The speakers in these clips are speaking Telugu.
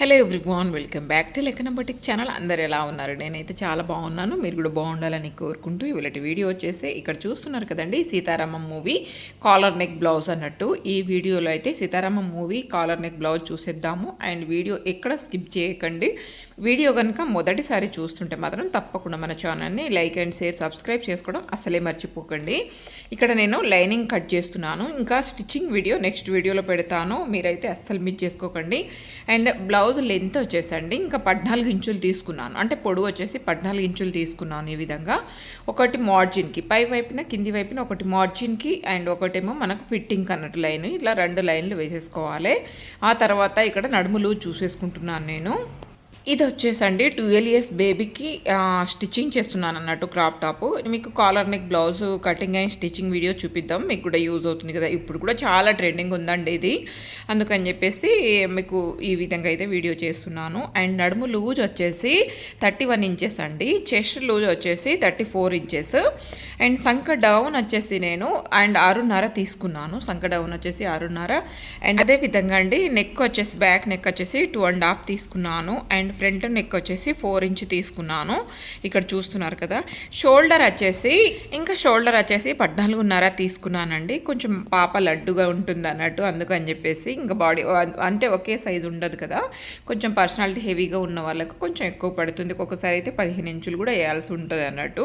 Hello everyone welcome back to లెక్కన ఛానల్. అందరు ఎలా ఉన్నారు? నేనైతే చాలా బాగున్నాను. మీరు కూడా బాగుండాలని కోరుకుంటూ ఇవాళ వీడియో వచ్చేసి ఇక్కడ చూస్తున్నారు కదండి Sita Ramam movie collar neck blouse అన్నట్టు. ఈ వీడియోలో అయితే Sita Ramam movie collar neck blouse చూసేద్దాము. అండ్ వీడియో ఎక్కడ స్కిప్ చేయకండి. వీడియో కనుక మొదటిసారి చూస్తుంటే మాత్రం తప్పకుండా మన ఛానల్ని లైక్ అండ్ షేర్ సబ్స్క్రైబ్ చేసుకోవడం అసలే మర్చిపోకండి. ఇక్కడ నేను లైనింగ్ కట్ చేస్తున్నాను. ఇంకా స్టిచ్చింగ్ వీడియో నెక్స్ట్ వీడియోలో పెడతాను. మీరైతే అస్సలు మిస్ చేసుకోకండి. అండ్ బ్లౌజ్ లెంత్ వచ్చేసండి. ఇంకా పద్నాలుగు ఇంచులు తీసుకున్నాను. అంటే పొడవు వచ్చేసి పద్నాలుగు ఇంచులు తీసుకున్నాను ఈ విధంగా. ఒకటి మార్జిన్కి పై వైపున కింది వైపున ఒకటి మార్జిన్కి అండ్ ఒకటేమో మనకు ఫిట్టింగ్ అన్నట్టు లైన్ ఇట్లా రెండు లైన్లు వేసేసుకోవాలి. ఆ తర్వాత ఇక్కడ నడుములు చూసేసుకుంటున్నాను నేను. ఇది వచ్చేసండి ట్వెల్వ్ ఇయర్స్ బేబీకి స్టిచ్చింగ్ చేస్తున్నాను అన్నట్టు క్రాప్ టాప్. మీకు collar neck blouse cutting and stitching video చూపిద్దాం. మీకు కూడా యూజ్ అవుతుంది కదా. ఇప్పుడు కూడా చాలా ట్రెండింగ్ ఉందండి ఇది. అందుకని చెప్పేసి మీకు ఈ విధంగా అయితే వీడియో చేస్తున్నాను. అండ్ నడుము లూజ్ వచ్చేసి థర్టీ వన్ ఇంచెస్ అండి. చెస్ట్ లూజ్ వచ్చేసి థర్టీ ఫోర్ ఇంచెస్. అండ్ సంక డౌన్ వచ్చేసి నేను అండ్ ఆరున్నర తీసుకున్నాను. సంక డౌన్ వచ్చేసి ఆరున్నర. అండ్ అదే విధంగా అండి నెక్ వచ్చేసి బ్యాక్ నెక్ వచ్చేసి టూ అండ్ హాఫ్ తీసుకున్నాను. అండ్ ఫ్రంట్ నెక్ వచ్చేసి ఫోర్ ఇంచ్ తీసుకున్నాను. ఇక్కడ చూస్తున్నారు కదా షోల్డర్ వచ్చేసి ఇంకా షోల్డర్ వచ్చేసి పద్నాలుగున్నర తీసుకున్నానండి. కొంచెం పాప లడ్డుగా ఉంటుంది అన్నట్టు అందుకని చెప్పేసి ఇంకా బాడీ అంటే ఒకే సైజు ఉండదు కదా. కొంచెం పర్సనాలిటీ హెవీగా ఉన్న వాళ్ళకు కొంచెం ఎక్కువ పడుతుంది. ఒక్కొక్కసారి అయితే పదిహేను ఇంచులు కూడా వేయాల్సి ఉంటుంది అన్నట్టు.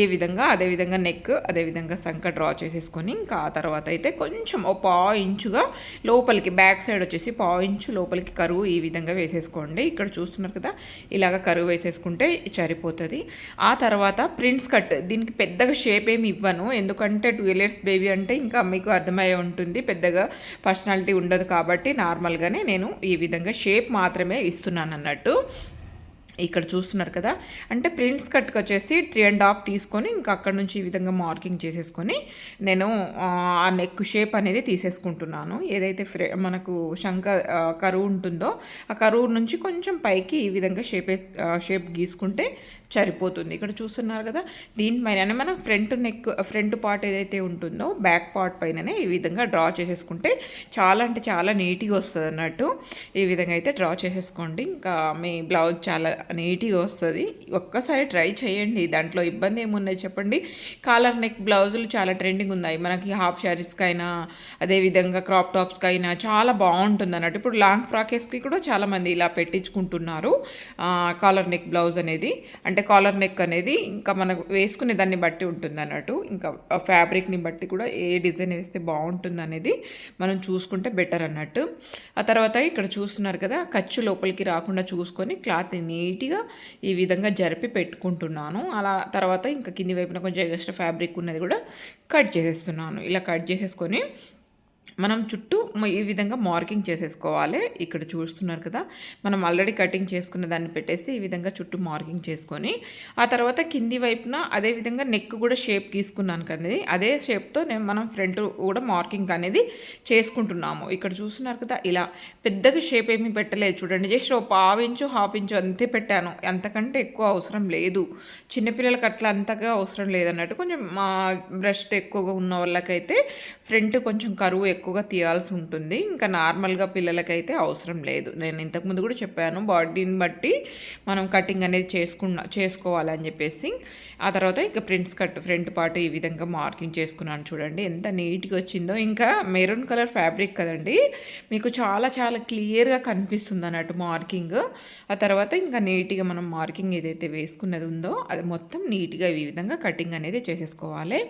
ఈ విధంగా అదేవిధంగా నెక్ అదేవిధంగా సంక డ్రా చేసేసుకొని ఇంకా ఆ తర్వాత అయితే కొంచెం ఓ పావు ఇంచుగా లోపలికి బ్యాక్ సైడ్ వచ్చేసి పావు ఇంచు లోపలికి కరువు ఈ విధంగా వేసేసుకోండి. ఇక్కడ చూస్తున్నారు కదా ఇలాగ కరువు వేసేసుకుంటే సరిపోతుంది ఆ తర్వాత ప్రింట్స్ కట్ దీనికి పెద్దగా షేప్ ఏమి ఇవ్వను. ఎందుకంటే టూ ఇయర్స్ బేబీ అంటే ఇంకా మీకు అర్థమయ్యే ఉంటుంది పెద్దగా పర్సనాలిటీ ఉండదు కాబట్టి నార్మల్గానే నేను ఈ విధంగా షేప్ మాత్రమే ఇస్తున్నాను అన్నట్టు ఇక్కడ చూస్తున్నారు కదా. అంటే ప్రింట్స్ కట్కి వచ్చేసి త్రీ అండ్ హాఫ్ తీసుకొని ఇంకా అక్కడ నుంచి ఈ విధంగా మార్కింగ్ చేసేసుకొని నేను ఆ నెక్ షేప్ అనేది తీసేసుకుంటున్నాను. ఏదైతే ఫ్రే మనకు శంక కరువు ఉంటుందో ఆ కరువు నుంచి కొంచెం పైకి ఈ విధంగా షేప్ షేప్ గీసుకుంటే సరిపోతుంది. ఇక్కడ చూస్తున్నారు కదా దీనిపైన మనం ఫ్రంట్ నెక్ ఫ్రంట్ పార్ట్ ఏదైతే ఉంటుందో బ్యాక్ పార్ట్ పైననే ఈ విధంగా డ్రా చేసేసుకుంటే చాలా అంటే చాలా నీట్గా వస్తుంది అన్నట్టు ఈ విధంగా అయితే డ్రా చేసేసుకోండి. ఇంకా మీ బ్లౌజ్ చాలా నీట్గా వస్తుంది. ఒక్కసారి ట్రై చేయండి. దాంట్లో ఇబ్బంది ఏమున్నాయి చెప్పండి. కాలర్ నెక్ బ్లౌజులు చాలా ట్రెండింగ్ ఉన్నాయి. మనకి హాఫ్ శారీస్కి అయినా అదేవిధంగా క్రాప్ టాప్స్కి అయినా చాలా బాగుంటుంది అన్నట్టు. ఇప్పుడు లాంగ్ ఫ్రాకెస్కి కూడా చాలామంది ఇలా పెట్టించుకుంటున్నారు కాలర్ నెక్ బ్లౌజ్ అనేది. అంటే కాలర్ నెక్ అనేది ఇంకా మనకు వేసుకునే దాన్ని బట్టి ఉంటుంది అన్నట్టు. ఇంకా ఫ్యాబ్రిక్ని బట్టి కూడా ఏ డిజైన్ వేస్తే బాగుంటుంది అనేది మనం చూసుకుంటే బెటర్ అన్నట్టు. ఆ తర్వాత ఇక్కడ చూస్తున్నారు కదా ఖర్చు లోపలికి రాకుండా చూసుకొని క్లాత్ నీట్గా ఈ విధంగా జరిపి పెట్టుకుంటున్నాను. అలా తర్వాత ఇంకా కింది వైపున కొంచెం ఎక్స్ట్రా ఫ్యాబ్రిక్ ఉన్నది కూడా కట్ చేసేస్తున్నాను. ఇలా కట్ చేసేసుకొని మనం చుట్టూ ఈ విధంగా మార్కింగ్ చేసేసుకోవాలి. ఇక్కడ చూస్తున్నారు కదా మనం ఆల్రెడీ కటింగ్ చేసుకున్న దాన్ని పెట్టేసి ఈ విధంగా చుట్టూ మార్కింగ్ చేసుకొని ఆ తర్వాత కింది వైపున అదే విధంగా నెక్ కూడా షేప్ గీసుకున్నాను కదా అదే షేప్తో నేను మనం ఫ్రంట్ కూడా మార్కింగ్ అనేది చేసుకుంటున్నాము. ఇక్కడ చూస్తున్నారు కదా ఇలా పెద్దగా షేప్ ఏమీ పెట్టలేదు. చూడండి జస్ట్ ఒక పావు ఇంచు హాఫ్ ఇంచు అంతే పెట్టాను. అంతకంటే ఎక్కువ అవసరం లేదు. చిన్నపిల్లలకి అట్లా అంతగా అవసరం లేదన్నట్టు కొంచెం మా బ్రస్ట్ ఎక్కువగా ఉన్న వాళ్ళకైతే ఫ్రంట్ కొంచెం కరువు ఎక్కువగా తీయాల్సి ఉంటుంది. ఇంకా నార్మల్గా పిల్లలకైతే అవసరం లేదు. నేను ఇంతకుముందు కూడా చెప్పాను బాడీని బట్టి మనం కటింగ్ అనేది చేసుకున్న చేసుకోవాలని చెప్పేసి. ఆ తర్వాత ఇంకా ప్రింట్స్ కట్ ఫ్రంట్ పార్ట్ ఈ విధంగా మార్కింగ్ చేసుకున్నాను చూడండి. ఎంత నీట్గా వచ్చిందో. ఇంకా మెరూన్ కలర్ ఫ్యాబ్రిక్ కదండి. మీకు చాలా చాలా క్లియర్గా కనిపిస్తుంది అన్నట్టు మార్కింగ్. ఆ తర్వాత ఇంకా నీట్గా మనం మార్కింగ్ ఏదైతే వేసుకున్నది ఉందో అది మొత్తం నీట్గా ఈ విధంగా కటింగ్ అనేది చేసేసుకోవాలి.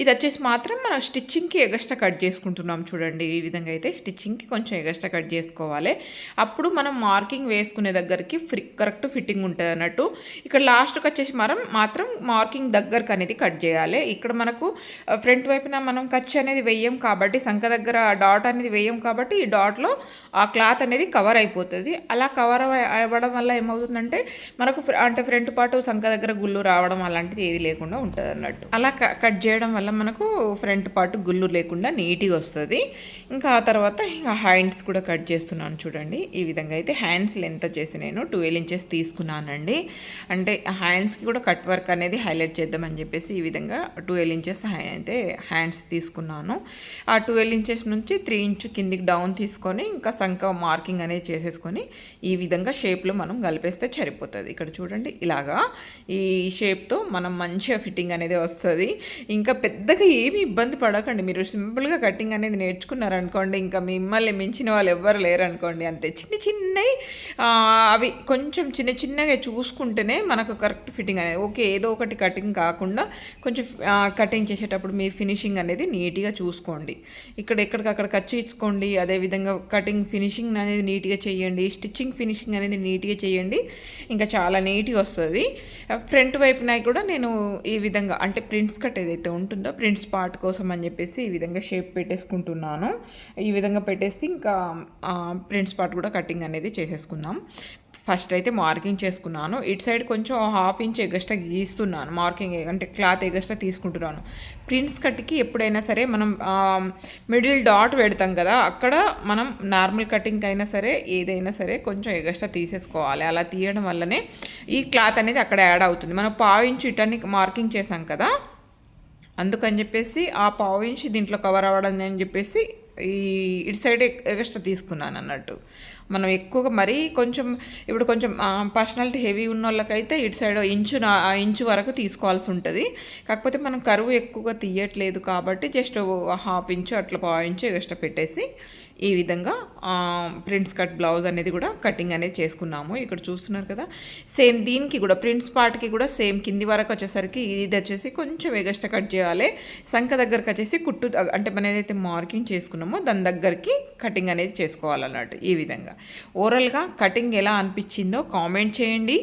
ఇది వచ్చేసి మాత్రం మనం స్టిచ్చింగ్కి ఎగస్ట్రా కట్ చేసుకుంటున్నాం చూడండి ఈ విధంగా అయితే స్టిచ్చింగ్కి కొంచెం ఎగస్ట్రా కట్ చేసుకోవాలి. అప్పుడు మనం మార్కింగ్ వేసుకునే దగ్గరికి ఫ్రి కరెక్ట్ ఫిట్టింగ్ ఉంటుంది అన్నట్టు. ఇక్కడ లాస్ట్కి వచ్చేసి మనం మాత్రం మార్కింగ్ దగ్గరకు అనేది కట్ చేయాలి. ఇక్కడ మనకు ఫ్రంట్ వైపున మనం ఖర్చు అనేది వేయం కాబట్టి సంఖ దగ్గర డాట్ అనేది వేయం కాబట్టి ఈ డాట్లో ఆ క్లాత్ అనేది కవర్ అయిపోతుంది. అలా కవర్ అవ్వడం వల్ల ఏమవుతుందంటే మనకు అంటే ఫ్రంట్ పాటు సంఖ దగ్గర గుళ్ళు రావడం అలాంటిది ఏది లేకుండా ఉంటుంది అన్నట్టు అలా కట్ చేయడం వల్ల మనకు ఫ్రంట్ పాటు గుళ్ళు లేకుండా నీట్గా వస్తుంది. ఇంకా ఆ తర్వాత ఇంకా హ్యాండ్స్ కూడా కట్ చేస్తున్నాను చూడండి. ఈ విధంగా అయితే హ్యాండ్స్ లెంత్ వచ్చేసి నేను ట్వెల్వ్ ఇంచెస్ తీసుకున్నానండి. అంటే హ్యాండ్స్కి కూడా కట్ వర్క్ అనేది హైలైట్ చేద్దామని చెప్పేసి ఈ విధంగా ట్వెల్వ్ ఇంచెస్ అయితే హ్యాండ్స్ తీసుకున్నాను. ఆ ట్వెల్వ్ ఇంచెస్ నుంచి త్రీ ఇంచు కిందికి డౌన్ తీసుకొని ఇంకా సంఖ మార్కింగ్ అనేది చేసేసుకొని ఈ విధంగా షేప్లో మనం కలిపేస్తే సరిపోతుంది. ఇక్కడ చూడండి ఇలాగా ఈ షేప్తో మనం మంచిగా ఫిట్టింగ్ అనేది వస్తుంది. ఇంకా పెద్దగా ఏమి ఇబ్బంది పడకండి. మీరు సింపుల్గా కటింగ్ అనేది నేర్చుకున్నారనుకోండి ఇంకా మిమ్మల్ని మించిన వాళ్ళు ఎవ్వరు లేరు అనుకోండి అంతే. చిన్న చిన్నవి అవి కొంచెం చిన్న చిన్నగా చూసుకుంటేనే మనకు కరెక్ట్ ఫిట్టింగ్ అనేది ఓకే ఏదో ఒకటి కటింగ్ కాకుండా కొంచెం కటింగ్ చేసేటప్పుడు మీ ఫినిషింగ్ అనేది నీట్గా చూసుకోండి. ఇక్కడ ఎక్కడికక్కడ ఖర్చు ఇచ్చుకోండి అదేవిధంగా కటింగ్ ఫినిషింగ్ అనేది నీట్గా చేయండి స్టిచ్చింగ్ ఫినిషింగ్ అనేది నీట్గా చేయండి ఇంకా చాలా నీట్గా వస్తుంది. ఫ్రంట్ వైపున కూడా నేను ఈ విధంగా అంటే ప్రింట్స్ కట్ ఏదైతే ఉంటుందో ప్రింట్స్ పార్ట్ కోసం అని చెప్పేసి ఈ విధంగా షేప్ పెట్టేసుకుంటున్నాను ఈ విధంగా పెట్టేసి ఇంకా ప్రింట్స్ పార్ట్ కూడా కటింగ్ అనేది చేసేసుకుందాం. ఫస్ట్ అయితే మార్కింగ్ చేసుకున్నాను. ఇటు సైడ్ కొంచెం హాఫ్ ఇంచ్ ఎగస్ట్రా గీస్తున్నాను. మార్కింగ్ అంటే క్లాత్ ఎగస్ట్రా తీసుకుంటున్నాను. ప్రింట్స్ కట్కి ఎప్పుడైనా సరే మనం మిడిల్ డాట్ పెడతాం కదా అక్కడ మనం నార్మల్ కటింగ్ అయినా సరే ఏదైనా సరే కొంచెం ఎగస్ట్రా తీసేసుకోవాలి. అలా తీయడం వల్లనే ఈ క్లాత్ అనేది అక్కడ యాడ్ అవుతుంది. మనం పావు ఇంచు ఇటన్ని మార్కింగ్ చేసాం కదా అందుకని చెప్పేసి ఆ పావు ఇంచ్ దీంట్లో కవర్ అవ్వడం అని చెప్పేసి ఈ ఇటు సైడ్ ఎక్స్ట్రా తీసుకున్నాను అన్నట్టు. మనం ఎక్కువగా మరీ కొంచెం ఇప్పుడు కొంచెం పర్సనాలిటీ హెవీ ఉన్న వాళ్ళకైతే ఇటు సైడ్ ఇంచు ఇంచు వరకు తీసుకోవాల్సి ఉంటుంది. కాకపోతే మనం కరువు ఎక్కువగా తీయట్లేదు కాబట్టి జస్ట్ హాఫ్ ఇంచు అట్లా పావు ఇంచు ఎక్స్ట్రా పెట్టేసి ఈ విధంగా ప్రింట్స్ కట్ బ్లౌజ్ అనేది కూడా కటింగ్ అనేది చేసుకున్నాము. ఇక్కడ చూస్తున్నారు కదా సేమ్ దీనికి కూడా ప్రింట్స్ పార్ట్కి కూడా సేమ్ కింది వరకు వచ్చేసరికి ఇది వచ్చేసి కొంచెం ఎగస్ట్రా కట్ చేయాలి. సంఖ దగ్గరకు వచ్చేసి కుట్టు అంటే మనం ఏదైతే మార్కింగ్ చేసుకున్నామో దాని దగ్గరికి కటింగ్ అనేది చేసుకోవాలన్నట్టు ఈ విధంగా. ఓవరాల్గా కటింగ్ ఎలా అనిపించిందో కామెంట్ చేయండి.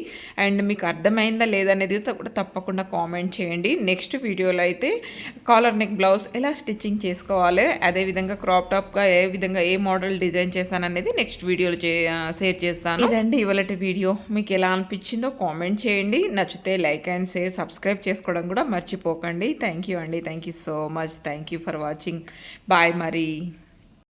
అండ్ మీకు అర్థమైందా లేదనేది కూడా తప్పకుండా కామెంట్ చేయండి. నెక్స్ట్ వీడియోలో అయితే కాలర్ నెక్ బ్లౌజ్ ఎలా స్టిచ్చింగ్ చేసుకోవాలి అదేవిధంగా క్రాప్ టాప్గా ఏ విధంగా ఏ మోడల్ డిజైన్ చేశాను అనేది నెక్స్ట్ వీడియోలో షేర్ చేస్తాను. ఇదండి ఇవాళ వీడియో. మీకు ఎలా అనిపించిందో కామెంట్ చేయండి. నచ్చితే లైక్ అండ్ షేర్ సబ్స్క్రైబ్ చేసుకోవడం కూడా మర్చిపోకండి. థ్యాంక్ యూ అండి. Thank you so much. Thank you for watching. Bye మరి.